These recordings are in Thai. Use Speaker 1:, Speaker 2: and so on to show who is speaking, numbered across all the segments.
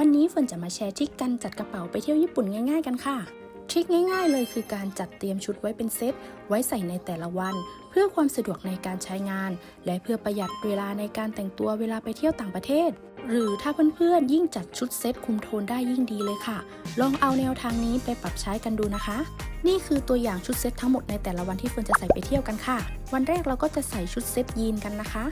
Speaker 1: วันนี้เฟิร์นจะมาแชร์ทริคการจัดกระเป๋าไปเที่ยวญี่ปุ่นง่าย ๆ กันค่ะ ทริคง่าย ๆ เลยคือการจัดเตรียมชุดไว้เป็นเซตไว้ใส่ในแต่ละวัน เพื่อความสะดวกในการใช้งาน และเพื่อประหยัดเวลาในการแต่งตัวเวลาไปเที่ยวต่างประเทศ หรือถ้าเพื่อนๆยิ่งจัดชุดเซตคุมโทนได้ยิ่งดีเลยค่ะ ลองเอาแนวทางนี้ไปปรับใช้กันดูนะคะ นี่คือตัวอย่างชุดเซตทั้งหมดในแต่ละวันที่เฟิร์นจะใส่ไปเที่ยวกันค่ะ วันแรกเราก็จะใส่ชุดเซตยีนกันนะคะ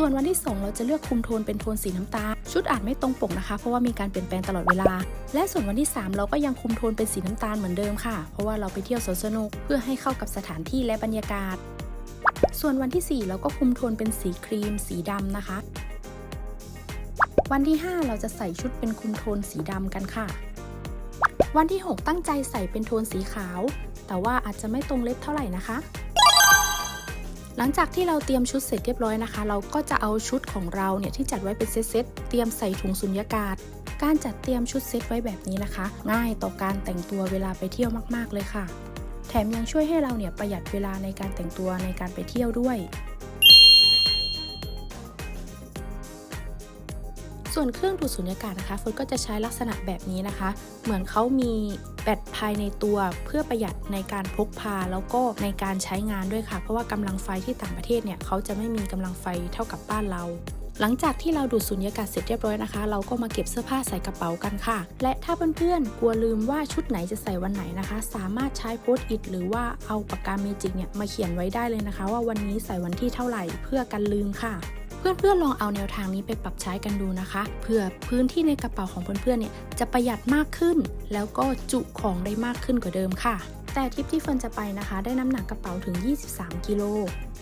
Speaker 1: ส่วนวันที่ 2 เราจะเลือกคุมโทนเป็นโทนสีน้ำตาล ชุดอาจไม่ตรงปกนะคะ เพราะว่ามีการเปลี่ยนแปลงตลอดเวลา และส่วนวันที่ 3 เราก็ยังคุมโทนเป็นสีน้ำตาลเหมือนเดิมค่ะ เพราะว่าเราไปเที่ยวสวนสนุกเพื่อให้เข้ากับสถานที่และบรรยากาศ ส่วนวันที่ 4 เราก็คุมโทนเป็นสีครีม สีดำนะคะ วันที่ 5 เราจะใส่ชุดเป็นคุมโทนสีดำกันค่ะ วันที่ 6 ตั้งใจใส่เป็นโทนสีขาว แต่ว่าอาจจะไม่ตรงเล็บเท่าไหร่นะคะ หลังจากที่เราเตรียมชุดเสร็จเรียบร้อยนะคะ เราก็จะเอาชุดของเราเนี่ยที่จัดไว้เป็นเซตๆเตรียมใส่ถุงสุญญากาศ การจัดเตรียมชุดเซตไว้แบบนี้นะคะ ง่ายต่อการแต่งตัวเวลาไปเที่ยวมากๆเลยค่ะ แถมยังช่วยให้เราเนี่ยประหยัดเวลาในการแต่งตัวในการไปเที่ยวด้วย ส่วนเครื่องดูดสุญญากาศนะคะเฟิร์นก็จะใช้ลักษณะแบบนี้นะคะ เหมือนเขามีแบตภายในตัวเพื่อประหยัดในการพกพาแล้วก็ในการใช้งานด้วยค่ะ เพราะว่ากำลังไฟที่ต่างประเทศเนี่ยเขาจะไม่มีกำลังไฟเท่ากับบ้านเราหลังจากที่เราดูดสุญญากาศเสร็จเรียบร้อยนะคะ เราก็มาเก็บเสื้อผ้าใส่กระเป๋ากันค่ะ และถ้าเพื่อนๆกลัวลืมว่าชุดไหนจะใส่วันไหนนะคะ สามารถใช้โพสต์อิทหรือว่าเอาปากกาเมจิกเนี่ยมาเขียนไว้ได้เลยนะคะ ว่าวันนี้ใส่วันที่เท่าไหร่เพื่อกันลืมค่ะ เพื่อนๆลองเอาแนวทางนี้ไปปรับใช้กันดูนะคะ เพื่อพื้นที่ในกระเป๋าของเพื่อนๆเนี่ยจะประหยัดมากขึ้น แล้วก็จุของได้มากขึ้นกว่าเดิมค่ะ แต่ทริปที่เฟิร์นจะไปนะคะ ได้น้ำหนักกระเป๋าถึง 23 กิโล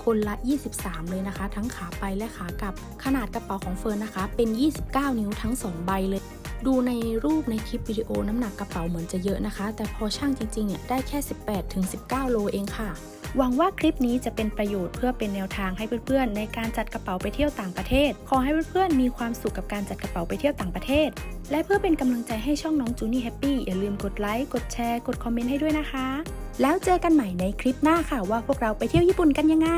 Speaker 1: คนละ 23 เลยนะคะ ทั้งขาไปและขากลับ ขนาดกระเป๋าของเฟิร์นนะคะ เป็น 29 นิ้วทั้ง 2 ใบเลยดูในรูปในคลิปวิดีโอน้ำหนักกระเป๋าเหมือนจะเยอะนะคะ แต่พอช่างจริงๆเนี่ยได้แค่ 18-19 โลเองค่ะ หวังว่าคลิปนี้จะเป็นประโยชน์เพื่อเป็นแนวทางให้เพื่อนๆ ในการจัดกระเป๋าไปเที่ยวต่างประเทศ ขอให้เพื่อนๆ มีความสุขกับการจัดกระเป๋าไปเที่ยวต่างประเทศ และเพื่อเป็นกำลังใจให้ช่องน้องจูนี่แฮปปี้อย่าลืมกดไลค์กดแชร์ กดคอมเมนต์ให้ด้วยนะคะ แล้วเจอกันใหม่ในคลิปหน้าค่ะว่าพวกเราไปเที่ยวญี่ปุ่นกันยังไง